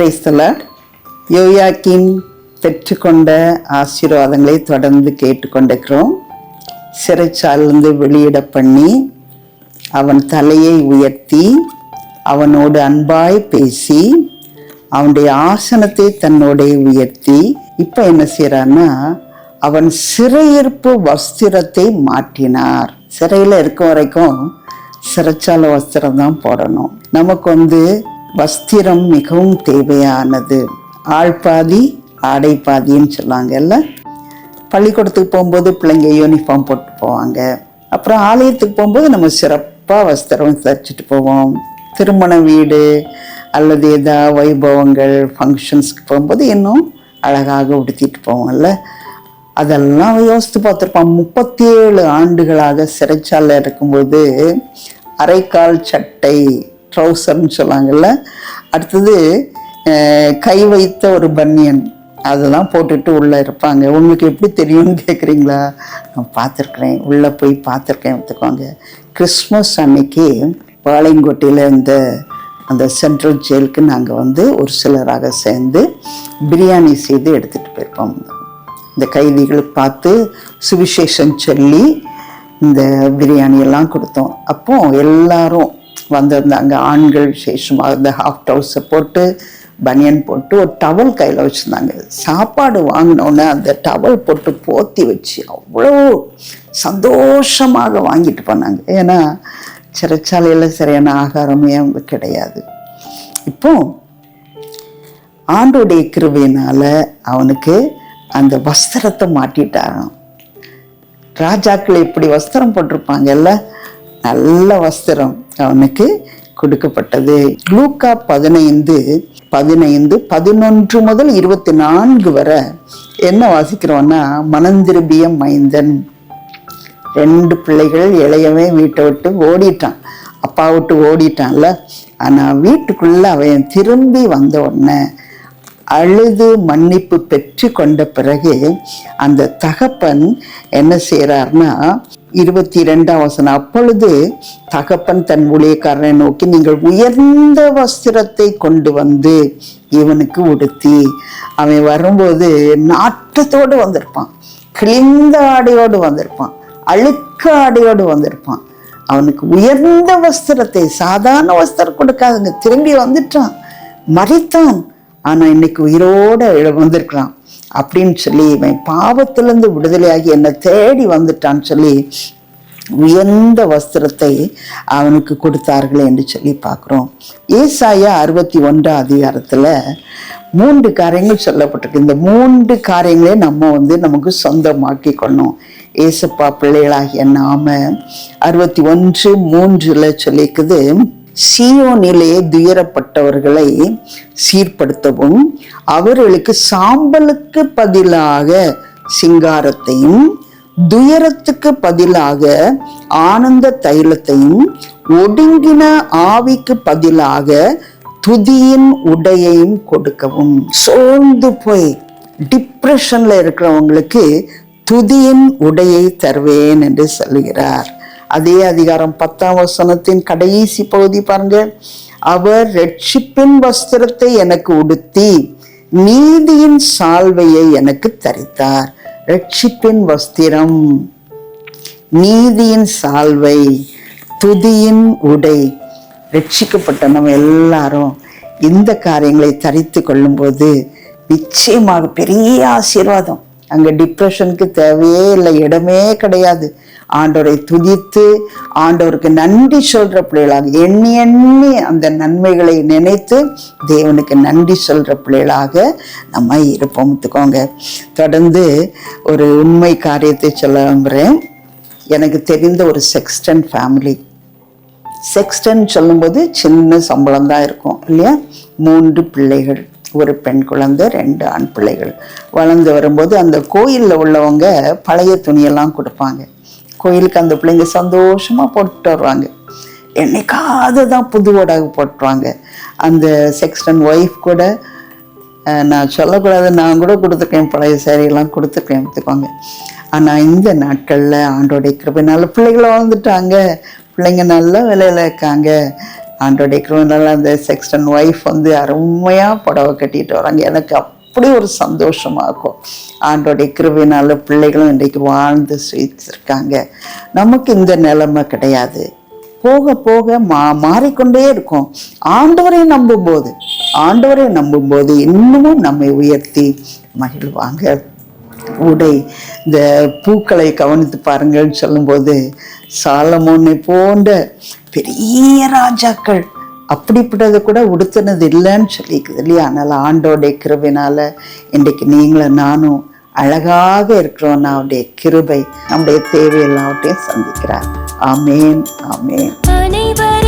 கிரைஸ்தல யோயாக்கின் பெற்றுக்கொண்ட ஆசீர்வாதங்களை தொடர்ந்து கேட்டுக்கொண்டிருக்கிறோம். சிறைச்சாலிருந்து வெளியிட பண்ணி அவன் தலையை உயர்த்தி அவனோடு அன்பாய் பேசி அவனுடைய ஆசனத்தை தன்னோடைய உயர்த்தி இப்போ என்ன செய்கிறான்னா அவன் சிறையிருப்பு வஸ்திரத்தை மாற்றினார். சிறையில் இருக்க வரைக்கும் சிறைச்சாலை வஸ்திரம் தான் போடணும். நமக்கு வந்து வஸ்திரம் மிகவும் தேவையானது. ஆள்பாதி ஆடை பாதின்னு சொல்லுவாங்கல்ல பள்ளிக்கூடத்துக்கு போகும்போது பிள்ளைங்க யூனிஃபார்ம் போட்டு போவாங்க. அப்புறம் ஆலயத்துக்கு போகும்போது நம்ம சிறப்பாக வஸ்திரம் தச்சுட்டு போவோம். திருமண வீடு அல்லது ஏதா வைபவங்கள் ஃபங்க்ஷன்ஸ்க்கு போகும்போது இன்னும் அழகாக உடுத்திட்டு போவோம்ல அதெல்லாம் யோசித்து பார்த்துருப்பான் முப்பத்தி ஏழு ஆண்டுகளாக சிறைச்சாலை இருக்கும்போது அரைக்கால் சட்டை ட்ரௌசர்னு சொல்லுவாங்கல்ல அடுத்தது கை வைத்த ஒரு பன்னியன். அதெல்லாம் போட்டுட்டு உள்ளே இருப்பாங்க. உங்களுக்கு எப்படி தெரியும்னு கேட்குறீங்களா? நான் பார்த்துருக்குறேன். உள்ளே போய் பார்த்துருக்கேன். எடுத்துக்கோங்க கிறிஸ்மஸ் அன்னைக்கு பாளையங்கோட்டையில் இந்த அந்த சென்ட்ரல் ஜெயிலுக்கு நாங்கள் வந்து ஒரு சிலராக சேர்ந்து பிரியாணி செய்து எடுத்துகிட்டு போயிருப்போம். இந்த கைதிகளை பார்த்து சுவிசேஷம் சொல்லி இந்த பிரியாணியெல்லாம் கொடுத்தோம். அப்போது எல்லாரும் வந்திருந்தாங்க. ஆண்கள் விசேஷமாக இந்த ஹாஃப் ட்ரௌசர் போட்டு பனியன் போட்டு ஒரு டவல் கையில் வச்சுருந்தாங்க. சாப்பாடு வாங்கினோன்னே அந்த டவல் போட்டு போத்தி வச்சு அவ்வளோ சந்தோஷமாக வாங்கிட்டு போனாங்க. ஏன்னா சிறைச்சாலையில் சரியான ஆகாரமே அவங்க கிடையாது. இப்போ ஆண்டோடைய கிருபையினால அவனுக்கு அந்த வஸ்திரத்தை மாட்டிட்டாராம். ராஜாக்கள் இப்படி வஸ்திரம் போட்டிருப்பாங்கல்ல? நல்ல வஸ்திரம் அவனுக்கு கொடுக்கப்பட்டது. லூக்கா பதினைந்து பதினைந்து பதினொன்று முதல் இருபத்தி நான்கு வரை என்ன வாசிக்கிறோன்னா மனந்திருபிய மைந்தன் ரெண்டு பிள்ளைகள் இளையவன் வீட்டை விட்டு ஓடிட்டான். அப்பா விட்டு ஓடிட்டான்ல. ஆனால் வீட்டுக்குள்ள அவன் திரும்பி வந்த உடனே அழுது மன்னிப்பு பெற்று கொண்ட பிறகு அந்த தகப்பன் என்ன செய்கிறார்னா இருபத்தி இரண்டாம் வசனம். அப்பொழுது தகப்பன் தன் ஊழியக்காரனை நோக்கி நீங்கள் உயர்ந்த வஸ்திரத்தை கொண்டு வந்து இவனுக்கு உடுத்தி. அவன் வரும்போது நாட்டத்தோடு வந்திருப்பான் கிழிந்த ஆடையோடு வந்திருப்பான் அழுக்க ஆடையோடு வந்திருப்பான். அவனுக்கு உயர்ந்த வஸ்திரத்தை சாதாரண வஸ்திரம் கொடுக்காதுங்க திரும்பி வந்துட்டான் மறித்தான். ஆனால் இன்னைக்கு உயிரோட எழு- வந்திருக்கிறான் அப்படின்னு சொல்லி இவன் பாவத்திலிருந்து விடுதலையாகி என்னை தேடி வந்துட்டான்னு சொல்லி உயர்ந்த வஸ்திரத்தை அவனுக்கு கொடுத்தார்கள் என்று சொல்லி பார்க்குறோம். ஏசாயா அறுபத்தி ஒன்றாம் அதிகாரத்தில் மூன்று காரியங்கள் சொல்லப்பட்டிருக்கு. இந்த மூன்று காரியங்களே நம்ம வந்து நமக்கு சொந்தமாக்கி கொள்ளணும். ஏசப்பா பிள்ளைகளாகிய நாம அறுபத்தி ஒன்று மூன்றில் சொல்லிக்குது சீயோனிலே துயரப்பட்டவர்களை சீர்படுத்தவும் அவர்களுக்கு சாம்பலுக்கு பதிலாக சிங்காரத்தையும் துயரத்துக்கு பதிலாக ஆனந்த தைலத்தையும் ஒடுங்கின ஆவிக்கு பதிலாக துதியின் உடையையும் கொடுக்கவும். சோர்ந்து போய் டிப்ரெஷன்ல இருக்கிறவங்களுக்கு துதியின் உடையை தருவேன் என்று சொல்லுகிறார். அதே அதிகாரம் பத்தாம் வசனத்தின் கடைசி பகுதி பாருங்க. அவர் ரட்சிப்பின் வஸ்திரத்தை எனக்கு உடுத்தி நீதியின் சால்வையை எனக்கு தரித்தார். ரட்சிப்பின் வஸ்திரம். நீதியின் சால்வை துதியின் உடை. ரட்சிக்கப்பட்ட நம்ம எல்லாரும் இந்த காரியங்களை தரித்து கொள்ளும்போது நிச்சயமாக பெரிய ஆசீர்வாதம். அங்கே டிப்ரெஷனுக்கு தேவையே இல்லை இடமே கிடையாது. ஆண்டோரை துதித்து ஆண்டவருக்கு நன்றி சொல்கிற பிள்ளைகளாக எண்ணி எண்ணி அந்த நன்மைகளை நினைத்து தேவனுக்கு நன்றி சொல்கிற பிள்ளைகளாக நம்ம இருப்போம். ஒத்துக்கோங்க. தொடர்ந்து ஒரு உண்மை காரியத்தை சொல்ல விரும்புகிறேன். எனக்கு தெரிந்த ஒரு செக்ஸ்டன் ஃபேமிலி செக்ஸ்டன் சொல்லும்போது சின்ன சம்பளம் தான் இருக்கும் இல்லையா? மூன்று பிள்ளைகள். ஒரு பெண் குழந்தை ரெண்டு ஆண் பிள்ளைகள். வளர்ந்து வரும்போது அந்த கோயிலில் உள்ளவங்க பழைய துணியெல்லாம் கொடுப்பாங்க. கோயிலுக்கு அந்த பிள்ளைங்க சந்தோஷமாக போட்டு வருவாங்க. என்னைக்காவது தான் புது உடகு போட்டுருவாங்க. அந்த செக்ஸ்டன் ஒய்ஃப் கூட நான் சொல்லக்கூடாது நான் கூட கொடுத்துருக்கேன். பழைய சேரீலாம் கொடுத்துருக்கேன் எடுத்துக்கோங்க ஆனால் இந்த நாட்களில் ஆண்டோடைய கிருபைனால பிள்ளைகளை வளர்ந்துட்டாங்க. பிள்ளைங்க நல்ல வேலையில் இருக்காங்க. ஆண்டோடைய கிருவனால அந்த செக்ஸ்டன் ஒய்ஃப் வந்து அருமையாக புடவை கட்டிட்டு வராங்க. எனக்கு அப்படி ஒரு சந்தோஷமாகும் ஆண்டோடைய கிருவினால பிள்ளைகளும் இன்றைக்கு வாழ்ந்து சுயிச்சிருக்காங்க நமக்கு இந்த நிலைமை கிடையாது. போக போக மா மாறிக்கொண்டே இருக்கும். ஆண்டவரை நம்பும்போது ஆண்டவரை நம்பும்போது இன்னமும் நம்மை உயர்த்தி மகிழ்வாங்க. உடை இந்த பூக்களை கவனித்து பாருங்கள்னு சொல்லும்போது சாலமோனை போன்ற பெரிய ராஜாக்கள். அப்படிப்பட்டதை கூட உடுத்தினது இல்லைன்னு சொல்லிக்குது இல்லையா? அதனால் ஆண்டோடைய கிருபினால் இன்றைக்கு நீங்களும் நானும் அழகாக இருக்கிறோம். அவருடைய கிருபை நம்முடைய தேவையெல்லாவற்றையும் சந்திக்கிறார். ஆமேன் ஆமேன்.